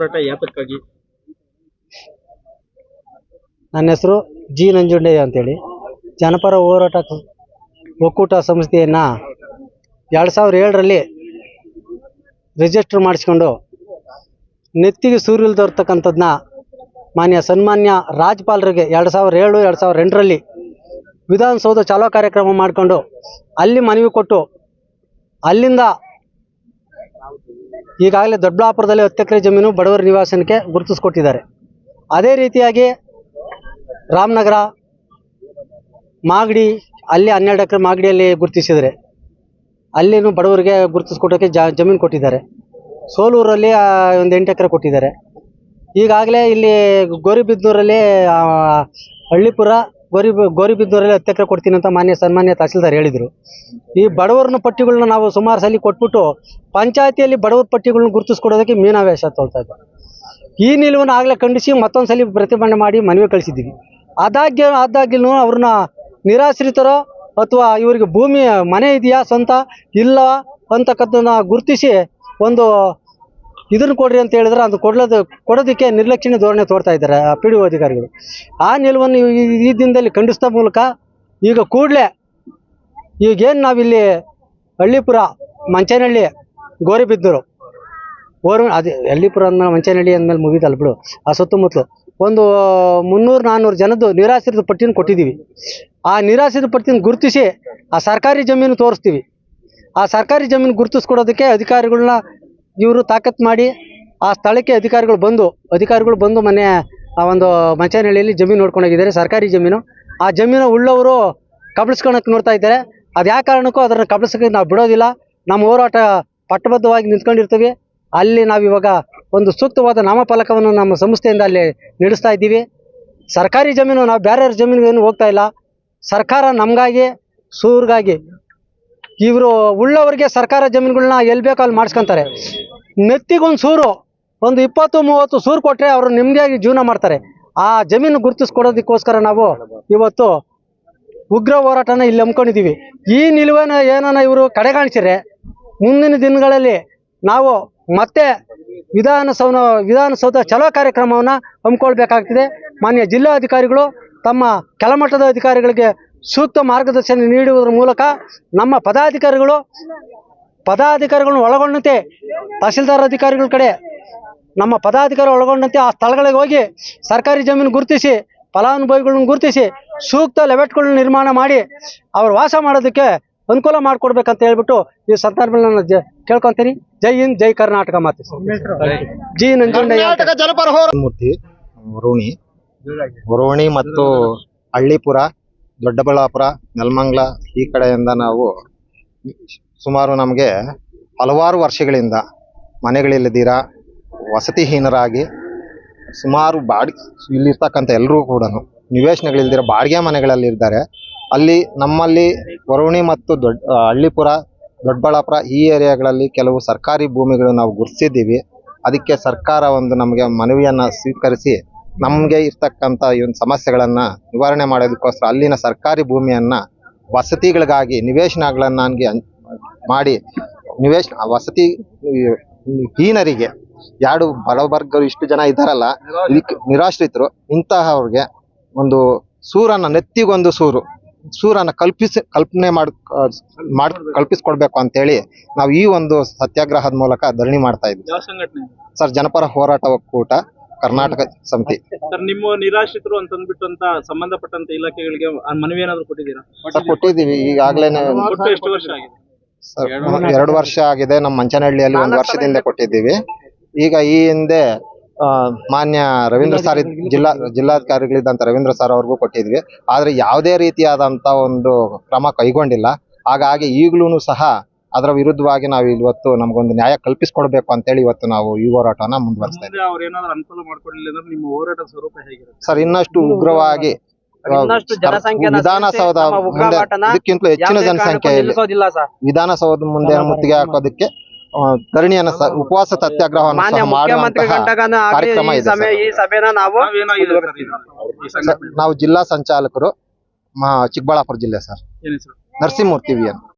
ಯಾತಕ್ಕಾಗಿ ನನ್ನ ಹೆಸರು ಜಿ ನಂಜುಂಡಯ್ಯ ಅಂತೇಳಿ. ಜನಪರ ಹೋರಾಟ ಒಕ್ಕೂಟ ಸಂಸ್ಥೆಯನ್ನು ಎರಡು ಸಾವಿರ ಏಳರಲ್ಲಿ ರಿಜಿಸ್ಟರ್ ಮಾಡಿಸ್ಕೊಂಡು ನೆತ್ತಿಗೆ ಸೂರಿಲ್ದಿರ್ತಕ್ಕಂಥದ್ದನ್ನ ಮಾನ್ಯ ಸನ್ಮಾನ್ಯ ರಾಜ್ಯಪಾಲರಿಗೆ ಎರಡು ಸಾವಿರ ಏಳು, ಎರಡು ಸಾವಿರ ಎಂಟರಲ್ಲಿ ವಿಧಾನಸೌಧ ಚಾಲೋ ಕಾರ್ಯಕ್ರಮ ಮಾಡಿಕೊಂಡು ಅಲ್ಲಿ ಮನವಿ ಕೊಟ್ಟು ಅಲ್ಲಿಂದ ಈಗಾಗಲೇ ದೊಡ್ಡಬಳ್ಳಾಪುರದಲ್ಲಿ ಹತ್ತು ಎಕರೆ ಜಮೀನು ಬಡವರ ನಿವಾಸನಕ್ಕೆ ಗುರುತಿಸ್ಕೊಟ್ಟಿದ್ದಾರೆ. ಅದೇ ರೀತಿಯಾಗಿ ರಾಮನಗರ, ಮಾಗಡಿ, ಅಲ್ಲಿ ಹನ್ನೆರಡು ಎಕರೆ ಮಾಗಡಿಯಲ್ಲಿ ಗುರುತಿಸಿದರೆ ಅಲ್ಲಿನೂ ಬಡವರಿಗೆ ಗುರುತಿಸ್ಕೊಟ್ಟೋಕ್ಕೆ ಜ, ಜಮೀನು ಕೊಟ್ಟಿದ್ದಾರೆ. ಸೋಲೂರಲ್ಲಿ ಒಂದು ಎಂಟು ಎಕರೆ ಕೊಟ್ಟಿದ್ದಾರೆ. ಈಗಾಗಲೇ ಇಲ್ಲಿ ಗೋರಿಬಿದ್ನೂರಲ್ಲಿ ಹಳ್ಳಿಪುರ ಗೋರಿ ಗೋರಿಬಿದ್ನೂರಲ್ಲಿ ಹತ್ತು ಎಕರೆ ಕೊಡ್ತೀನಿ ಅಂತ ಮಾನ್ಯ ಸನ್ಮಾನ್ಯ ತಹಸೀಲ್ದಾರ್ ಹೇಳಿದರು. ಈ ಬಡವರನ್ನ ಪಟ್ಟಿಗಳನ್ನ ನಾವು ಸುಮಾರು ಸಲ ಕೊಟ್ಬಿಟ್ಟು ಪಂಚಾಯತಿಯಲ್ಲಿ ಬಡವರ ಪಟ್ಟಿಗಳನ್ನ ಗುರುತಿಸ್ಕೊಡೋದಕ್ಕೆ ಮೀನಾವೇಶ ತೊಳ್ತಾ ಇದ್ದಾರೆ. ಈ ನಿಲುವನ್ನು ಆಗಲೇ ಖಂಡಿಸಿ ಮತ್ತೊಂದು ಸಲ ಪ್ರತಿಭಟನೆ ಮಾಡಿ ಮನವಿ ಕಳಿಸಿದ್ದೀವಿ. ಆದಾಗ್ಯೂ ಆದಾಗ್ಯೂ ಅವ್ರನ್ನ ನಿರಾಶ್ರಿತರೋ ಅಥವಾ ಇವರಿಗೆ ಭೂಮಿ ಮನೆ ಇದೆಯಾ ಸ್ವಂತ ಇಲ್ಲ ಅಂತಕ್ಕದ್ದನ್ನು ಗುರುತಿಸಿ ಒಂದು ಇದನ್ನು ಕೊಡ್ರಿ ಅಂತ ಹೇಳಿದ್ರೆ ಅದು ಕೊಡೋದು ಕೊಡೋದಕ್ಕೆ ನಿರ್ಲಕ್ಷ್ಯ ಧೋರಣೆ ತೋರ್ತಾ ಇದ್ದಾರೆ ಆ ಪಿ ಡಿ ಒ ಅಧಿಕಾರಿಗಳು. ಆ ನಿಲುವನ್ನು ಈ- ಈ ದಿನದಲ್ಲಿ ಖಂಡಿಸಿದ ಮೂಲಕ ಈಗ ಕೂಡಲೇ ಈಗೇನು ನಾವಿಲ್ಲಿ ಹಳ್ಳಿಪುರ ಮಂಚನಹಳ್ಳಿ ಗೋರಿಬಿದ್ದೂರು. ಓರ್ ಅದು ಹಳ್ಳಿಪುರ ಅಂದ್ಮೇಲೆ ಮಂಚನಹಳ್ಳಿ ಅಂದಮೇಲೆ ಮುಗಿದಲ್ಲ ಬಿಡು. ಆ ಸುತ್ತಮುತ್ತಲು ಒಂದು ಮುನ್ನೂರು ನಾನ್ನೂರು ಜನದ್ದು ನಿರಾಶ್ರಿತ ಪಟ್ಟಿನ ಕೊಟ್ಟಿದ್ದೀವಿ. ಆ ನಿರಾಶ್ರಿತ ಪಟ್ಟಿನ ಗುರುತಿಸಿ ಆ ಸರ್ಕಾರಿ ಜಮೀನು ತೋರಿಸ್ತೀವಿ. ಆ ಸರ್ಕಾರಿ ಜಮೀನು ಗುರುತಿಸ್ಕೊಡೋದಕ್ಕೆ ಅಧಿಕಾರಿಗಳನ್ನ ಇವರು ತಾಕತ್ತು ಮಾಡಿ ಆ ಸ್ಥಳಕ್ಕೆ ಅಧಿಕಾರಿಗಳು ಬಂದು ಅಧಿಕಾರಿಗಳು ಬಂದು ಮೊನ್ನೆ ಆ ಒಂದು ಮಂಚನಹಳ್ಳಿಯಲ್ಲಿ ಜಮೀನು ನೋಡ್ಕೊಂಡೋಗಿದ್ದಾರೆ ಸರ್ಕಾರಿ ಜಮೀನು. ಆ ಜಮೀನು ಉಳ್ಳವರು ಕಬಳಿಸ್ಕೊಳಕ್ಕೆ ನೋಡ್ತಾ ಇದ್ದಾರೆ. ಅದು ಯಾವ ಕಾರಣಕ್ಕೂ ಅದನ್ನು ಕಬಳಿಸೋಕೆ ನಾವು ಬಿಡೋದಿಲ್ಲ. ನಮ್ಮ ಹೋರಾಟ ಪಟ್ಟಬದ್ಧವಾಗಿ ನಿಂತ್ಕೊಂಡಿರ್ತೀವಿ. ಅಲ್ಲಿ ನಾವು ಇವಾಗ ಒಂದು ಸೂಕ್ತವಾದ ನಾಮಫಲಕವನ್ನು ನಮ್ಮ ಸಂಸ್ಥೆಯಿಂದ ಅಲ್ಲಿ ನಡೆಸ್ತಾ ಇದ್ದೀವಿ. ಸರ್ಕಾರಿ ಜಮೀನು, ನಾವು ಬೇರೆಯವ್ರ ಜಮೀನಿಗೇನು ಹೋಗ್ತಾ ಇಲ್ಲ. ಸರ್ಕಾರ ನಮಗಾಗಿ, ಸೂರ್ಗಾಗಿ ಇವರು ಉಳ್ಳವರಿಗೆ ಸರ್ಕಾರ ಜಮೀನುಗಳನ್ನ ಎಲ್ಲಿ ಬೇಕೋ ಅಲ್ಲಿ ಮಾಡಿಸ್ಕೊಂತಾರೆ. ನೆತ್ತಿಗೊಂದು ಸೂರು, ಒಂದು ಇಪ್ಪತ್ತು, ಮೂವತ್ತು ಸೂರು ಕೊಟ್ಟರೆ ಅವರು ನೆಮ್ಮದಿಯಾಗಿ ಜೀವನ ಮಾಡ್ತಾರೆ. ಆ ಜಮೀನು ಗುರುತಿಸ್ಕೊಡೋದಕ್ಕೋಸ್ಕರ ನಾವು ಇವತ್ತು ಉಗ್ರ ಹೋರಾಟನ ಇಲ್ಲಿ ಹಮ್ಮಿಕೊಂಡಿದ್ದೀವಿ. ಈ ನಿಲುವನ್ನ ಏನನ್ನ ಇವರು ಕಡೆಗಾಣಿಸಿದ್ರೆ, ಮುಂದಿನ ದಿನಗಳಲ್ಲಿ ನಾವು ಮತ್ತೆ ವಿಧಾನಸೌಧ ವಿಧಾನಸೌಧ ಚಲೋ ಕಾರ್ಯಕ್ರಮವನ್ನು ಹಮ್ಮಿಕೊಳ್ಬೇಕಾಗ್ತದೆ. ಮಾನ್ಯ ಜಿಲ್ಲಾಧಿಕಾರಿಗಳು ತಮ್ಮ ಕೆಳಮಟ್ಟದ ಅಧಿಕಾರಿಗಳಿಗೆ ಸೂಕ್ತ ಮಾರ್ಗದರ್ಶನ ನೀಡುವುದರ ಮೂಲಕ ನಮ್ಮ ಪದಾಧಿಕಾರಿಗಳು ಪದಾಧಿಕಾರಿಗಳನ್ನು ಒಳಗೊಂಡಂತೆ ತಹಸೀಲ್ದಾರ್ ಅಧಿಕಾರಿಗಳ ಕಡೆ ನಮ್ಮ ಪದಾಧಿಕಾರಿ ಒಳಗೊಂಡಂತೆ ಆ ಸ್ಥಳಗಳಿಗೆ ಹೋಗಿ ಸರ್ಕಾರಿ ಜಮೀನು ಗುರುತಿಸಿ ಫಲಾನುಭವಿಗಳನ್ನು ಗುರುತಿಸಿ ಸೂಕ್ತ ಲೆವೆಟ್ಗಳನ್ನ ನಿರ್ಮಾಣ ಮಾಡಿ ಅವರು ವಾಸ ಮಾಡೋದಕ್ಕೆ ಅನುಕೂಲ ಮಾಡಿಕೊಡ್ಬೇಕಂತ ಹೇಳ್ಬಿಟ್ಟು ಈ ಸಂದರ್ಭದಲ್ಲಿ ನಾನು ಕೇಳ್ಕೊಂತೀನಿ. ಜೈ ಹಿಂದ್ ಜೈ ಕರ್ನಾಟಕ ಮಾತು. ಜಿ ನಂಜುಂಡಯ್ಯ. ಮೂರ್ತಿ ವರುಣಿ ವರುಣಿ ಮತ್ತು ಹಳ್ಳಿಪುರ. ದೊಡ್ಡಬಳ್ಳಾಪುರ, ನೆಲಮಂಗಲ ಈ ಕಡೆಯಿಂದ ನಾವು ಸುಮಾರು ನಮಗೆ ಹಲವಾರು ವರ್ಷಗಳಿಂದ ಮನೆಗಳಿಲ್ಲದಿರ, ವಸತಿಹೀನರಾಗಿ ಸುಮಾರು ಬಾಡಿ, ಇಲ್ಲಿರ್ತಕ್ಕಂಥ ಎಲ್ಲರೂ ಕೂಡ ನಿವೇಶನಗಳಿಲ್ದಿರ ಬಾಡಿಗೆ ಮನೆಗಳಲ್ಲಿದ್ದಾರೆ ಅಲ್ಲಿ ನಮ್ಮಲ್ಲಿ ವರುಣಿ ಮತ್ತು ದೊಡ್ಡ ಹಳ್ಳಿಪುರ, ದೊಡ್ಡಬಳ್ಳಾಪುರ ಈ ಏರಿಯಾಗಳಲ್ಲಿ ಕೆಲವು ಸರ್ಕಾರಿ ಭೂಮಿಗಳು ನಾವು ಗುರುತಿಸಿದ್ದೀವಿ ಅದಕ್ಕೆ ಸರ್ಕಾರ ಒಂದು ನಮಗೆ ಮನವಿಯನ್ನು ಸ್ವೀಕರಿಸಿ ನಮಗೆ ಇರ್ತಕ್ಕಂಥ ಈ ಒಂದು ಸಮಸ್ಯೆಗಳನ್ನ ನಿವಾರಣೆ ಮಾಡೋದಕ್ಕೋಸ್ಕರ ಅಲ್ಲಿನ ಸರ್ಕಾರಿ ಭೂಮಿಯನ್ನ ವಸತಿಗಳಿಗಾಗಿ ನಿವೇಶನಗಳನ್ನ ನನಗೆ ಮಾಡಿ ನಿವೇಶ ವಸತಿ ಹೀನರಿಗೆ ಎರಡು ಬಡವರ್ಗರು ಇಷ್ಟು ಜನ ಇದ್ದಾರಲ್ಲ ಇದಕ್ಕೆ ನಿರಾಶ್ರಿತರು ಇಂತಹವ್ರಿಗೆ ಒಂದು ಸೂರನ್ನ ನೆತ್ತಿಗೊಂದು ಸೂರು ಸೂರನ್ನ ಕಲ್ಪಿಸಿ ಕಲ್ಪನೆ ಮಾಡ್ ಮಾಡ್ ಕಲ್ಪಿಸ್ಕೊಡ್ಬೇಕು ಅಂತೇಳಿ ನಾವು ಈ ಒಂದು ಸತ್ಯಾಗ್ರಹದ ಮೂಲಕ ಧರಣಿ ಮಾಡ್ತಾ ಇದ್ವಿ. ಸರ್ ಜನಪರ ಹೋರಾಟ ಒಕ್ಕೂಟ. ಕರ್ನಾಟಕ ಸಮಿತಿ. ಸರ್ ನಿಮ್ಮ ನಿರಾಶ್ರಿತರು ಅಂತ ಅಂದ್ಬಿಟ್ಟು ಅಂತ ಸಂಬಂಧಪಟ್ಟಂತ ಇಲಾಖೆಗಳಿಗೆ ಮನವಿ ಏನಾದ್ರು ಕೊಟ್ಟಿದ್ದೀರಾ? ಸರ್ ಕೊಟ್ಟಿದ್ದೀವಿ. ಈಗಾಗಲೇ ಕೊಟ್ಟು ಎಷ್ಟು ವರ್ಷ ಆಗಿದೆ? ಸರ್ ಎರಡು ವರ್ಷ ಆಗಿದೆ. ನಮ್ಮ ಮಂಚನಹಳ್ಳಿಯಲ್ಲಿ ಒಂದು ವರ್ಷದಿಂದ ಕೊಟ್ಟಿದ್ದೀವಿ. ಈಗ ಈ ಹಿಂದೆ ಆ, ಮಾನ್ಯ ರವೀಂದ್ರ ಸಾರ್ ಇದ್- ಜಿಲ್ಲಾ ಜಿಲ್ಲಾಧಿಕಾರಿಗಳಿದ್ದಂತ ರವೀಂದ್ರ ಸರ್ ಅವ್ರಿಗೂ ಕೊಟ್ಟಿದ್ವಿ. ಆದ್ರೆ ಯಾವುದೇ ರೀತಿಯಾದಂತ ಒಂದು ಕ್ರಮ ಕೈಗೊಂಡಿಲ್ಲ. ಹಾಗಾಗಿ ಈಗಲೂ ಸಹ ಅದರ ವಿರುದ್ಧವಾಗಿ ನಾವು ಇವತ್ತು ನಮಗೊಂದು ನ್ಯಾಯ ಕಲ್ಪಿಸ್ಕೊಡ್ಬೇಕು ಅಂತೇಳಿ ಇವತ್ತು ನಾವು ಈ ಹೋರಾಟನ ಮುಂದುವರಿಸ್ತಾ ಇದ್ದೀವಿ ಮುಂದೆ ಅವ್ರು ಏನಾದ್ರು ಅನುಕೂಲ ಮಾಡ್ಕೊಡ್ಲಿಲ್ಲ ಅಂದ್ರೆ ನಿಮ್ಮ ಹೋರಾಟದ ಸ್ವರೂಪ ಹೇಗಿರುತ್ತೆ? ಸರ್ ಇನ್ನಷ್ಟು ಉಗ್ರವಾಗಿ ಇನ್ನಷ್ಟು ವಿಧಾನಸೌಧ ನಮ್ಮ ಮುಂದೆ ಉಗ್ರವಾಟನ ಇದಕ್ಕಿಂತ ಹೆಚ್ಚಿನ ಜನಸಂಖ್ಯೆ ಕಾರಣಕ್ಕೂ ಜನಸಂಖ್ಯೆಯಲ್ಲಿ ನಿಲ್ಲಿಸೋದಿಲ್ಲ ಸರ್. ವಿಧಾನಸೌಧ ಮುಂದೆ ಮುತ್ತಿಗೆ ಹಾಕೋದಕ್ಕೆ ಆ, ಧರಣಿಯನ್ನ ಉಪವಾಸ ಸತ್ಯಾಗ್ರಹವನ್ನು ಮಾನ್ಯ ಸಹ ಮುಖ್ಯಮಂತ್ರಿ ಮಾಡುವಂತಹ ಗಂಟಗನ ಆಗ್ಲಿ ಕಾರ್ಯಕ್ರಮ ಈ ಇದೆ ಸಭೆ ಈ ಸಭೆನ ನಾವು ನಾವೇನಾಗಿದೆ ಸರ್ ಇದು? ಈ ಸಂಘಟನೆ ನಾವು ಜಿಲ್ಲಾ ಸಂಚಾಲಕರು ಮಾ- ಚಿಕ್ಕಬಳ್ಳಾಪುರ ಜಿಲ್ಲೆ ಸರ್. ಏನ್ ಹೆಸರು ನರಸಿಂಹಮೂರ್ತಿ ವಿ ಎನ್.